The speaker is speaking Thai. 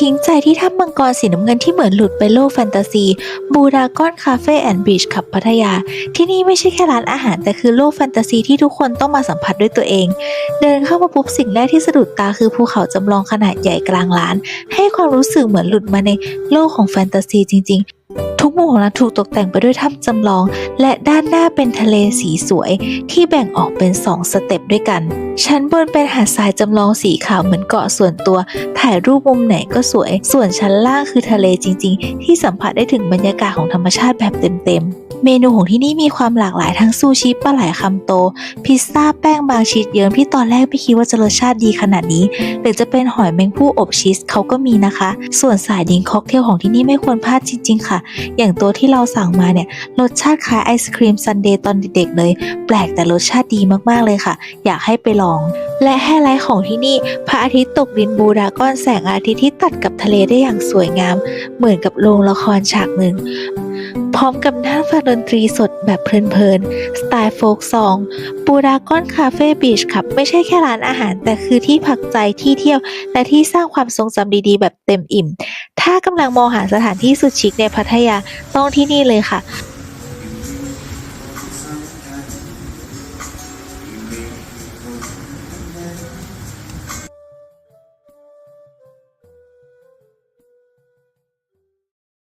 ทิ้งใจที่ถ้ำมังกรสีน้ำเงินที่เหมือนหลุดไปโลกแฟนตาซี บูดากอนคาเฟ่แอนด์บีชขับพัทยา ที่นี่ไม่ใช่แค่ร้านอาหาร แต่คือโลกแฟนตาซีที่ทุกคนต้องมาสัมผัสด้วยตัวเอง เดินเข้ามาปุ๊บสิ่งแรกที่สะดุดตาคือภูเขาจำลองขนาดใหญ่กลางร้าน ให้ความรู้สึกเหมือนหลุดมาในโลกของแฟนตาซีจริง ๆทุกมุมของร้านถูกตกแต่งไปด้วยถ้ำจำลอง และด้านหน้าเป็นทะเลสีสวย ที่แบ่งออกเป็นสองสเต็ปด้วยกัน ชั้นบนเป็นหาดทรายจำลองสีขาวเหมือนเกาะส่วนตัว ถ่ายรูปมุมไหนก็สวย ส่วนชั้นล่างคือทะเลจริง ๆ ที่สัมผัสได้ถึงบรรยากาศของธรรมชาติแบบเต็มๆ เมนูของที่นี่มีความหลากหลายทั้งซูชิปลาไหลคำโต พิซซ่าแป้งบางชีสเยิ้มที่ตอนแรกไม่คิดว่าจะรสชาติดีขนาดนี้ หรือจะเป็นหอยแมงผู้อบชีสเขาก็มีนะคะ ส่วนสายดิงค็อกเทลของที่นี่ไม่ควรพลาดจริง ๆ ค่ะ อย่างตัวที่เราสั่งมาเนี่ยรสชาติคล้ายไอศครีมซันเดย์ตอนเด็กๆเลย แปลกแต่รสชาติดีมากๆเลยค่ะ อยากให้ไปลอง และไฮไลท์ของที่นี่พระอาทิตย์ตกดินบูดาก้อนแสงอาทิตย์ที่ตัดกับทะเลได้อย่างสวยงาม เหมือนกับโรงละครฉากหนึ่ง ร้อมกับนั่งฟังดนตรีสดแบบเพลินๆ สไตล์โฟกซองปูรากอนคาเฟ่บีชครับ ไม่ใช่แค่ร้านอาหาร แต่คือที่พักใจที่เที่ยว และที่สร้างความทรงจำดีๆ แบบเต็มอิ่ม ถ้ากำลังมองหาสถานที่สุดชิคในพัทยาต้องที่นี่เลยค่ะ